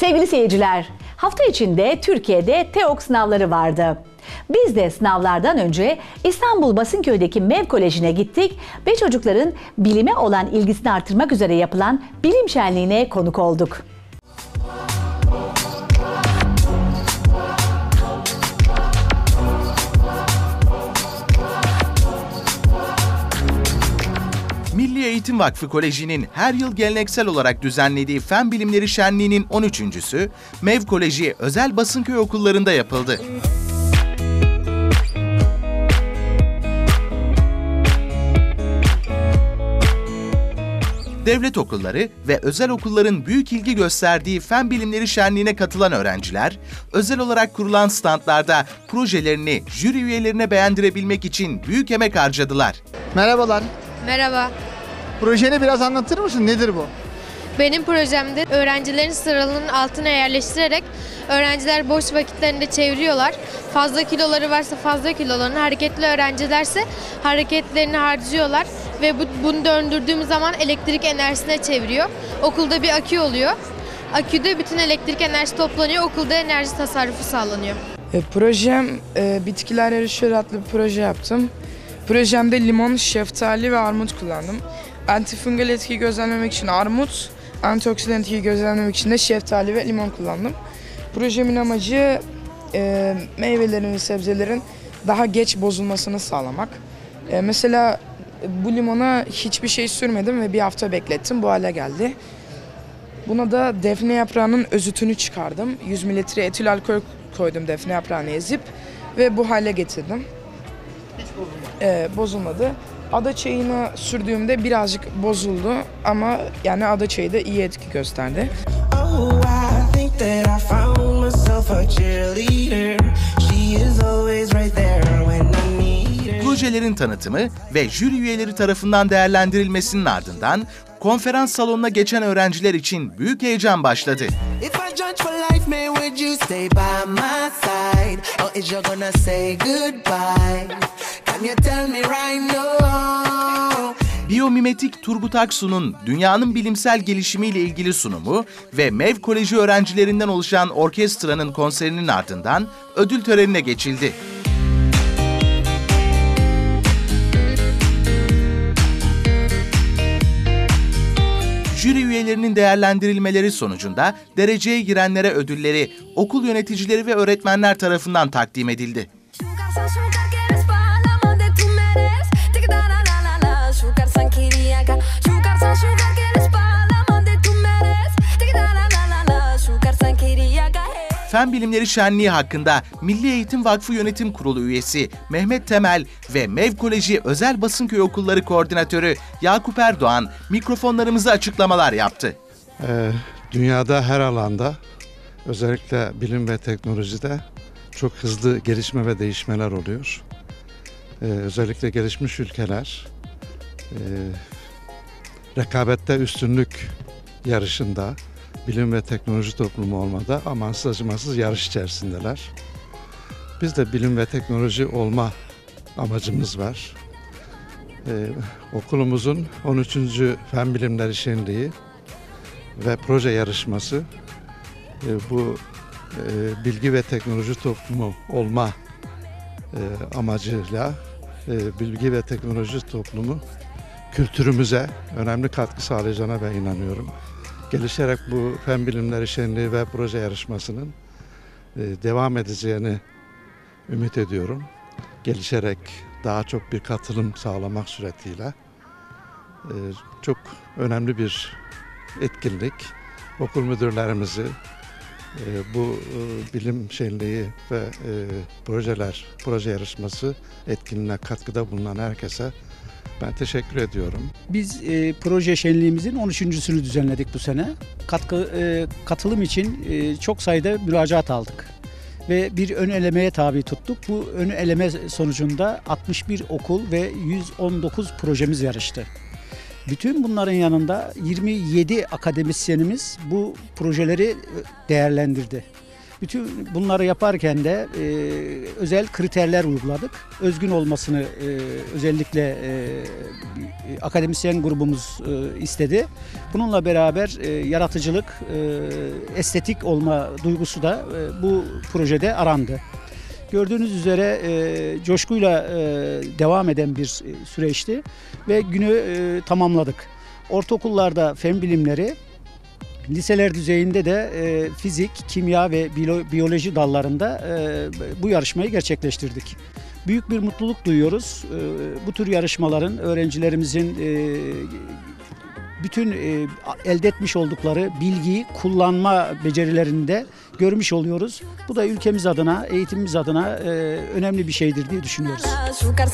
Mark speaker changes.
Speaker 1: Sevgili seyirciler, hafta içinde Türkiye'de TEOK sınavları vardı. Biz de sınavlardan önce İstanbul Basınköy'deki MEV Koleji'ne gittik ve çocukların bilime olan ilgisini artırmak üzere yapılan bilim şenliğine konuk olduk.
Speaker 2: Eğitim Vakfı Koleji'nin her yıl geleneksel olarak düzenlediği Fen Bilimleri Şenliği'nin 13.sü MEV Koleji özel Basınköy okullarında yapıldı. Devlet okulları ve özel okulların büyük ilgi gösterdiği Fen Bilimleri Şenliği'ne katılan öğrenciler, özel olarak kurulan standlarda projelerini jüri üyelerine beğendirebilmek için büyük emek harcadılar.
Speaker 3: Merhabalar.
Speaker 4: Merhaba.
Speaker 3: Projeni biraz anlatır mısın? Nedir bu?
Speaker 4: Benim projemde öğrencilerin sıralının altına yerleştirerek öğrenciler boş vakitlerinde çeviriyorlar. Fazla kiloları varsa fazla kilolarını, hareketli öğrencilerse hareketlerini harcıyorlar ve bu, bunu döndürdüğümüz zaman elektrik enerjisine çeviriyor. Okulda bir akü oluyor. Aküde bütün elektrik enerjisi toplanıyor, okulda enerji tasarrufu sağlanıyor.
Speaker 5: E, projem e, bitkiler yarışıyor adlı bir proje yaptım. Projemde limon, şeftali ve armut kullandım. Antifungal etkiyi gözlemlemek için armut, antioksidan etkiyi gözlemlemek için de şeftali ve limon kullandım. Projemin amacı e, meyvelerin ve sebzelerin daha geç bozulmasını sağlamak. E, mesela bu limona hiçbir şey sürmedim ve bir hafta beklettim. Bu hale geldi. Buna da defne yaprağının özütünü çıkardım. 100 mililitre etil alkol koydum defne yaprağını ezip ve bu hale getirdim. Hiç bozulmadı. Ee, bozulmadı. Ada çayına sürdüğümde birazcık bozuldu ama yani ada çayı da iyi etki gösterdi.
Speaker 6: Oh, I think that I found myself a cheerleader. She is always right there when I need her.
Speaker 2: Projelerin tanıtımı ve jüri üyeleri tarafından değerlendirilmesinin ardından konferans salonuna geçen öğrenciler için büyük heyecan başladı.
Speaker 6: If I judge for life, man, would you stay by my side? Or is you gonna say goodbye? Can you tell me right now?
Speaker 2: Biyomimetik Turgut Aksu'nun dünyanın bilimsel gelişimiyle ilgili sunumu ve MEV Koleji öğrencilerinden oluşan orkestranın konserinin ardından ödül törenine geçildi. Jüri üyelerinin değerlendirilmeleri sonucunda dereceye girenlere ödülleri okul yöneticileri ve öğretmenler tarafından takdim edildi. Fen Bilimleri Şenliği hakkında Milli Eğitim Vakfı Yönetim Kurulu üyesi Mehmet Temel ve MEV Koleji Özel Basınköy Okulları Koordinatörü Yakup Erdoğan mikrofonlarımıza açıklamalar yaptı.
Speaker 7: Ee, dünyada her alanda özellikle bilim ve teknolojide çok hızlı gelişme ve değişmeler oluyor. Ee, özellikle gelişmiş ülkeler e, rekabette üstünlük yarışında bilim ve teknoloji toplumu olmada amansız acımasız yarış içerisindeler. Biz de bilim ve teknoloji olma amacımız var. Ee, okulumuzun 13. Fen Bilimleri Şenliği ve proje yarışması e, bu e, bilgi ve teknoloji toplumu olma e, amacıyla e, bilgi ve teknoloji toplumu kültürümüze önemli katkı sağlayacağına ben inanıyorum. Gelişerek bu fen bilimleri şenliği ve proje yarışmasının e, devam edeceğini ümit ediyorum. Gelişerek daha çok bir katılım sağlamak suretiyle e, çok önemli bir etkinlik. Okul müdürlerimizi e, bu bilim şenliği ve projeler, proje yarışması etkinliğine katkıda bulunan herkese ben teşekkür ediyorum.
Speaker 8: Biz e, proje şenliğimizin 13.sünü düzenledik bu sene. Katkı e, katılım için e, çok sayıda müracaat aldık ve bir ön elemeye tabi tuttuk. Bu ön eleme sonucunda 61 okul ve 119 projemiz yarıştı. Bütün bunların yanında 27 akademisyenimiz bu projeleri değerlendirdi. Bütün bunları yaparken de e, özel kriterler uyguladık. Özgün olmasını e, özellikle e, akademisyen grubumuz e, istedi. Bununla beraber e, yaratıcılık, e, estetik olma duygusu da e, bu projede arandı. Gördüğünüz üzere e, coşkuyla e, devam eden bir e, süreçti ve günü e, tamamladık. Ortaokullarda fen bilimleri, liseler düzeyinde de e, fizik, kimya ve biyolo- biyoloji dallarında e, bu yarışmayı gerçekleştirdik. Büyük bir mutluluk duyuyoruz. E, bu tür yarışmaların öğrencilerimizin e, bütün e, elde etmiş oldukları bilgiyi kullanma becerilerini de görmüş oluyoruz. Bu da ülkemiz adına, eğitimimiz adına e, önemli bir şeydir diye düşünüyoruz.
Speaker 9: Azúcar